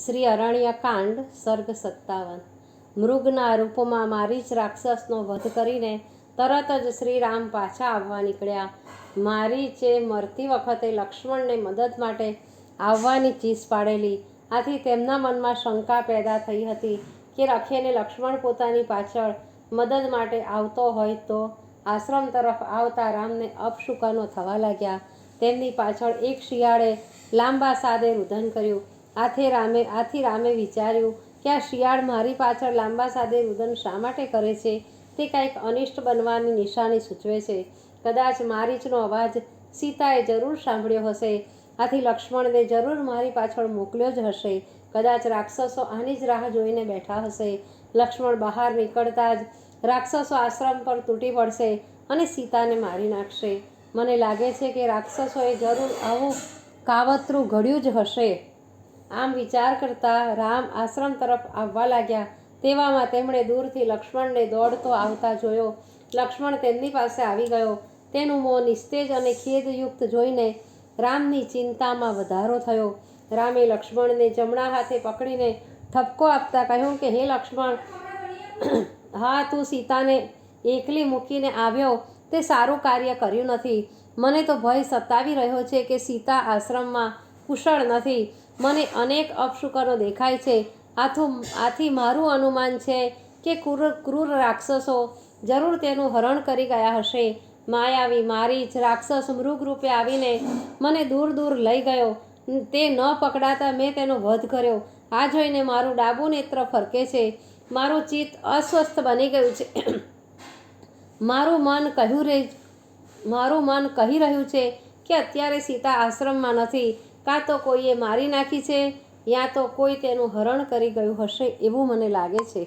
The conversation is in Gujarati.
શ્રી અરણ્યકાંડ સર્ગ સત્તાવન. મૃગના રૂપમાં મારી જ રાક્ષસનો વધ કરીને તરત જ શ્રી રામ પાછા આવવા નીકળ્યા. મારી જે મરતી વખતે લક્ષ્મણને મદદ માટે આવવાની ચીસ પાડેલી, આથી તેમના મનમાં શંકા પેદા થઈ હતી કે રખેને લક્ષ્મણ પોતાની પાછળ મદદ માટે આવતો હોય તો આશ્રમ તરફ આવતા રામને અપશુકનો થવા લાગ્યા. તેમની પાછળ એક શિયાળે લાંબા સાદે રુદન કર્યું. આથી રામે આથી રામે વિચાર્યું કે આ શિયાળ મારી પાછળ લાંબા સાદે રુદન શા માટે કરે છે? તે કાંઈક અનિષ્ટ બનવાની નિશાની સૂચવે છે. કદાચ મારીચનો અવાજ સીતાએ જરૂર સાંભળ્યો હશે. આથી લક્ષ્મણને જરૂર મારી પાછળ મોકલ્યો જ હશે. કદાચ રાક્ષસો આની જ રાહ જોઈને બેઠા હશે. લક્ષ્મણ બહાર નીકળતા જ રાક્ષસો આશ્રમ પર તૂટી પડશે અને સીતાને મારી નાખશે. મને લાગે છે કે રાક્ષસોએ જરૂર આવું કાવતરું ઘડ્યું જ હશે. આમ વિચાર કરતા રામ આશ્રમ તરફ આવવા લાગ્યા. તેવામાં તેમણે દૂરથી લક્ષ્મણને દોડતો આવતા જોયો. લક્ષ્મણ તેમની પાસે આવી ગયો. તેનું મોં નિસ્તેજ અને ખેદયુક્ત જોઈને રામની ચિંતામાં વધારો થયો. રામે લક્ષ્મણને જમણા હાથે પકડીને ઠપકો આપતા કહ્યું કે, હે લક્ષ્મણ, હા, તું સીતાને એકલી મૂકીને આવ્યો. તે સારું કાર્ય કર્યું નથી. મને તો ભય સતાવી રહ્યો છે કે સીતા આશ્રમમાં કુશળ નથી. મને અનેક અપશુકનો દેખાય છે. આથું, આથી મારું અનુમાન છે કે ક્રૂર ક્રૂર રાક્ષસો જરૂર તેનું હરણ કરી ગયા હશે. માયાવી મારી જ રાક્ષસ મૃગ રૂપે આવીને મને દૂર દૂર લઈ ગયો. તે ન પકડાતા મેં તેનો વધ કર્યો. આ જોઈને મારું ડાબું નેત્ર ફરકે છે. મારું ચિત્ત અસ્વસ્થ બની ગયું છે. મારું મન કહ્યું રહે, મારું મન કહી રહ્યું છે કે અત્યારે સીતા આશ્રમમાં નથી. કાં તો કોઈએ મારી નાખી છે, યા તો કોઈ તેનું હરણ કરી ગયું હશે એવું મને લાગે છે.